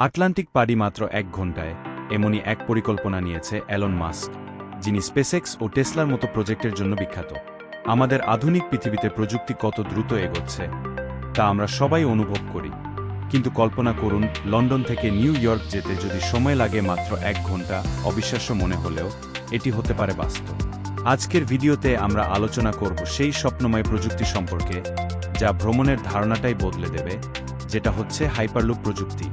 Atlantic পাড়ি মাত্র এক ঘন্টায় এমনই এক পরিকল্পনা নিয়েছে অ্যালন মাস্ক, যিনি স্পেসেক্স ও টেসলার মতো প্রজেক্টের জন্য বিখ্যাত। আমাদের আধুনিক পৃথিবীতে প্রযুক্তি কত দ্রুত এগোচ্ছে, তা আমরা সবাই অনুভব করি। কিন্তু কল্পনা করুন, লন্ডন থেকে নিউ ইয়র্ক যেতে যদি সময় লাগে মাত্র এক ঘণ্টা অবিশ্বাস্য মনে হলেও, এটি হতে পারে বাস্তব। আজকের ভিডিওতে আমরা আলোচনা করব সেই স্বপ্নময় প্রযুক্তি সম্পর্কে, যা ভ্রমণের ধারণাটাই বদলে দেবে, যেটা হচ্ছে হাইপারলুপ প্রযুক্তি।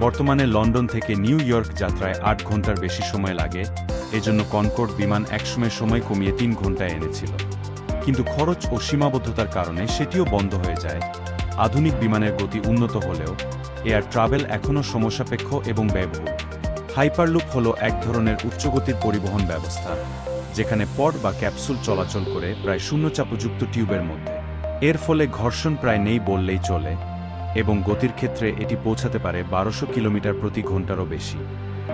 বর্তমানে লন্ডন থেকে নিউ ইয়র্ক যাত্রায় আট ঘণ্টার বেশি সময় লাগে, এজন্য কনকর্ড বিমান একসময় সময় কমিয়ে তিন ঘন্টায় এনেছিল। কিন্তু খরচ ও সীমাবদ্ধতার কারণে সেটিও বন্ধ হয়ে যায়। আধুনিক বিমানের গতি উন্নত হলেও, এয়ার ট্রাভেল এখনও সমস্যাপেক্ষ এবং ব্যয়বহুল। হাইপারলুপ হল এক ধরনের উচ্চগতির পরিবহন ব্যবস্থা, যেখানে পড বা ক্যাপসুল চলাচল করে প্রায় শূন্যচাপযুক্ত টিউবের মধ্যে। এর ফলে ঘর্ষণ প্রায় নেই বললেই চলে। এবং গতির ক্ষেত্রে এটি পৌঁছাতে পারে বারোশো কিলোমিটার প্রতি ঘন্টারও বেশি।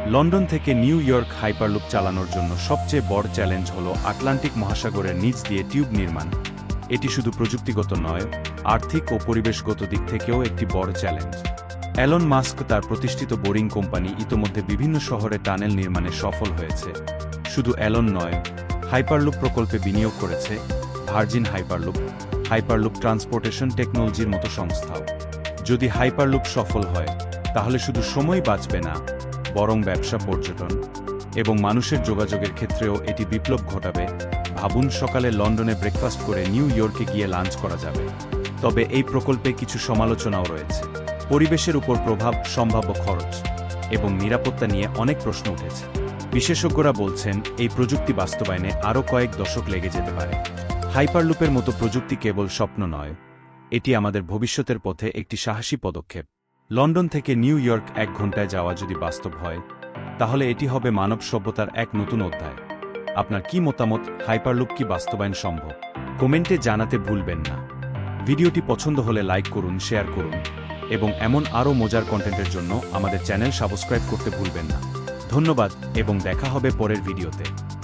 লন্ডন থেকে নিউ ইয়র্ক হাইপারলুপ চালানোর জন্য সবচেয়ে বড় চ্যালেঞ্জ হল আটলান্টিক মহাসাগরের নিচ দিয়ে টিউব নির্মাণ। এটি শুধু প্রযুক্তিগত নয়, আর্থিক ও পরিবেশগত দিক থেকেও একটি বড় চ্যালেঞ্জ। অ্যালন মাস্ক তার প্রতিষ্ঠিত বোরিং কোম্পানি ইতোমধ্যে বিভিন্ন শহরে টানেল নির্মাণে সফল হয়েছে। শুধু অ্যালন নয়, হাইপারলুপ প্রকল্পে বিনিয়োগ করেছে ভার্জিন হাইপারলুপ হাইপারলুপ ট্রান্সপোর্টেশন টেকনোলজির মতো সংস্থাও। যদি হাইপারলুপ সফল হয়, তাহলে শুধু সময় বাঁচবে না, বরং ব্যবসা পর্যটন এবং মানুষের যোগাযোগের ক্ষেত্রেও এটি বিপ্লব ঘটাবে। ভাবুন সকালে লন্ডনে ব্রেকফাস্ট করে নিউ ইয়র্কে গিয়ে লাঞ্চ করা যাবে। তবে এই প্রকল্পে কিছু সমালোচনাও রয়েছে। পরিবেশের উপর প্রভাব, সম্ভাব্য খরচ এবং নিরাপত্তা নিয়ে অনেক প্রশ্ন উঠেছে। বিশেষজ্ঞরা বলছেন, এই প্রযুক্তি বাস্তবায়নে আরও কয়েক দশক লেগে যেতে পারে। হাইপারলুপের মতো প্রযুক্তি কেবল স্বপ্ন নয় এটি আমাদের ভবিষ্যতের পথে একটি সাহসী পদক্ষেপ। লন্ডন থেকে নিউ ইয়র্ক এক ঘন্টায় যাওয়া যদি বাস্তব হয়, তাহলে এটি হবে মানব সভ্যতার এক নতুন অধ্যায়। আপনার কি মতামত? হাইপারলুপ কি বাস্তবায়ন সম্ভব? কমেন্টে জানাতে ভুলবেন না। ভিডিওটি পছন্দ হলে লাইক করুন, শেয়ার করুন, এবং এমন আরও মজার কন্টেন্টের জন্য আমাদের চ্যানেল সাবস্ক্রাইব করতে ভুলবেন না। ধন্যবাদ, এবং দেখা হবে পরের ভিডিওতে।